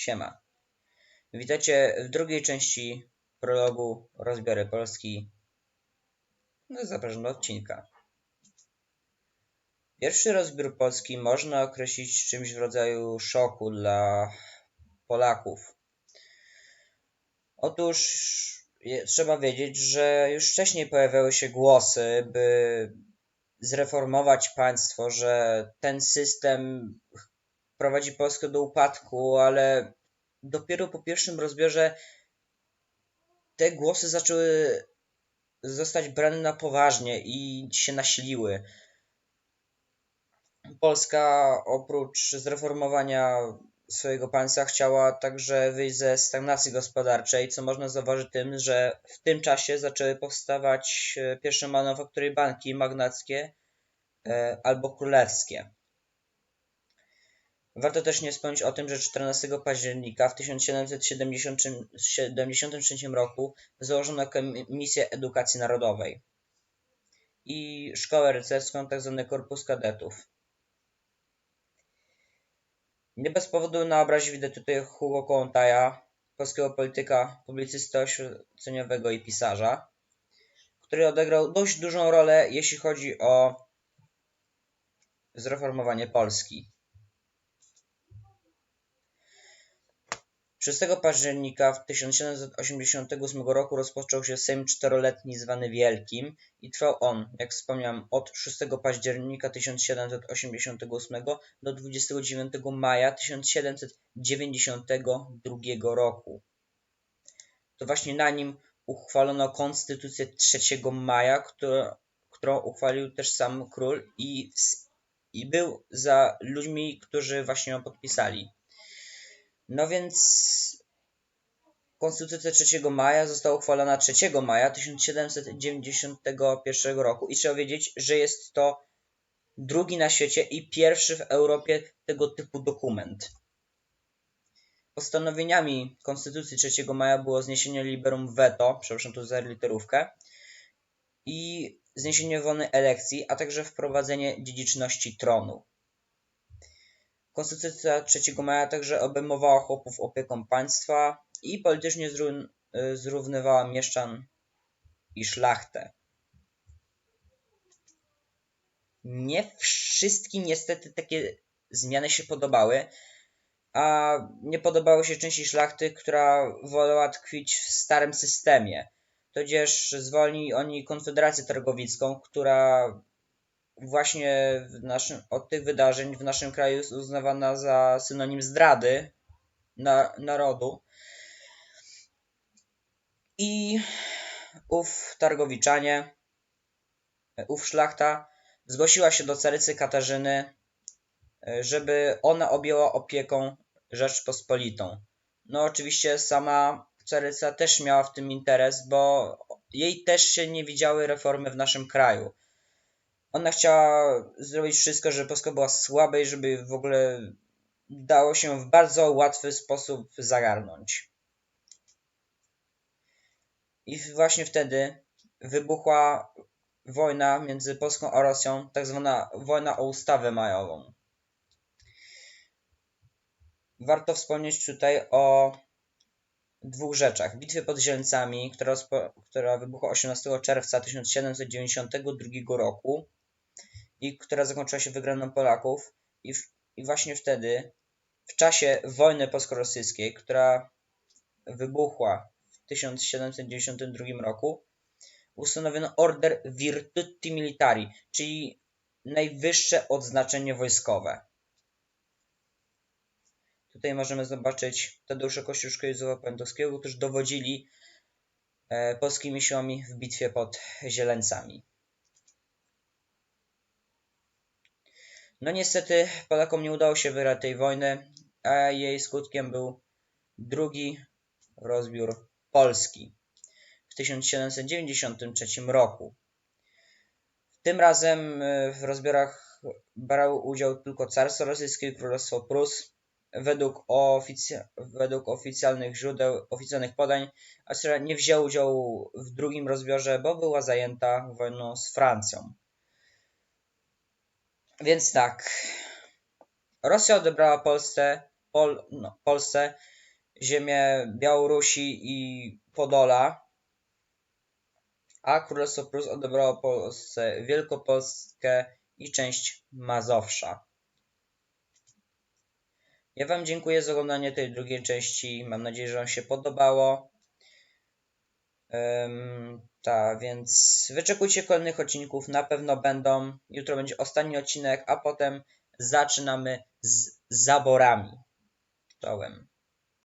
Siema. Witajcie w drugiej części prologu Rozbiory Polski. No, zapraszam do odcinka. Pierwszy rozbiór Polski można określić czymś w rodzaju szoku dla Polaków. Otóż trzeba wiedzieć, że już wcześniej pojawiały się głosy, by zreformować państwo, że ten system prowadzi Polskę do upadku, ale dopiero po pierwszym rozbiorze te głosy zaczęły zostać brane na poważnie i się nasiliły. Polska oprócz zreformowania swojego państwa chciała także wyjść ze stagnacji gospodarczej, co można zauważyć tym, że w tym czasie zaczęły powstawać e, pierwsze manufaktury banki magnackie e, albo królewskie. Warto też nie wspomnieć o tym, że 14 października w 1773 roku założono Komisję Edukacji Narodowej i Szkołę Rycerską, tzw. Korpus Kadetów. Nie bez powodu na obrazie widać tutaj Hugo Kołątaja, polskiego polityka, publicysty oświeceniowego i pisarza, który odegrał dość dużą rolę, jeśli chodzi o zreformowanie Polski. 6 października 1788 roku rozpoczął się Sejm Czteroletni zwany Wielkim i trwał on, jak wspomniałem, od 6 października 1788 do 29 maja 1792 roku. To właśnie na nim uchwalono Konstytucję 3 maja, którą, uchwalił też sam król i, i był za ludźmi, którzy właśnie ją podpisali. No więc Konstytucja 3 maja została uchwalona 3 maja 1791 roku i trzeba wiedzieć, że jest to drugi na świecie i pierwszy w Europie tego typu dokument. Postanowieniami Konstytucji 3 maja było zniesienie liberum veto, przepraszam tu za literówkę, i zniesienie wolnej elekcji, a także wprowadzenie dziedziczności tronu. Konstytucja 3 maja także obejmowała chłopów opieką państwa i politycznie zrównywała mieszczan i szlachtę. Nie wszystkim niestety takie zmiany się podobały, a nie podobały się części szlachty, która wolała tkwić w starym systemie. Tudzież zwolnili oni Konfederację Targowicką, która właśnie naszym, od tych wydarzeń w naszym kraju jest uznawana za synonim zdrady na, narodu. I ów Targowiczanie, ów szlachta zgłosiła się do carycy Katarzyny, żeby ona objęła opieką Rzeczpospolitą. No oczywiście sama caryca też miała w tym interes, bo jej też się nie widziały reformy w naszym kraju. Ona chciała zrobić wszystko, żeby Polska była słaba i żeby w ogóle dało się w bardzo łatwy sposób zagarnąć. I właśnie wtedy wybuchła wojna między Polską a Rosją, tak zwana wojna o ustawę majową. Warto wspomnieć tutaj o dwóch rzeczach. Bitwie pod Zieleńcami, która, która wybuchła 18 czerwca 1792 roku i która zakończyła się wygraną Polaków. I, w, I właśnie wtedy, w czasie wojny polsko-rosyjskiej, która wybuchła w 1792 roku, ustanowiono Order Virtuti Militari, czyli najwyższe odznaczenie wojskowe. Tutaj możemy zobaczyć Tadeusza Kościuszkę i Józefa Pętowskiego, którzy dowodzili e, polskimi siłami w bitwie pod Zieleńcami. No niestety Polakom nie udało się wygrać tej wojny, a jej skutkiem był drugi rozbiór Polski w 1793 roku. Tym razem e, w rozbiorach brały udział tylko Carstwo Rosyjskie i Królestwo Prus. Według, według oficjalnych źródeł, oficjalnych podań, Austria nie wzięła udziału w drugim rozbiorze, bo była zajęta wojną z Francją. Więc tak. Rosja odebrała Polsce Pol, no, Polsce ziemię Białorusi i Podola, a Królestwo Prus odebrało Polsce Wielkopolskę i część Mazowsza. Ja Wam dziękuję za oglądanie tej drugiej części. Mam nadzieję, że Wam się podobało. Um, tak, więc wyczekujcie kolejnych odcinków. Na pewno będą. Jutro będzie ostatni odcinek, a potem zaczynamy z zaborami. Czołem.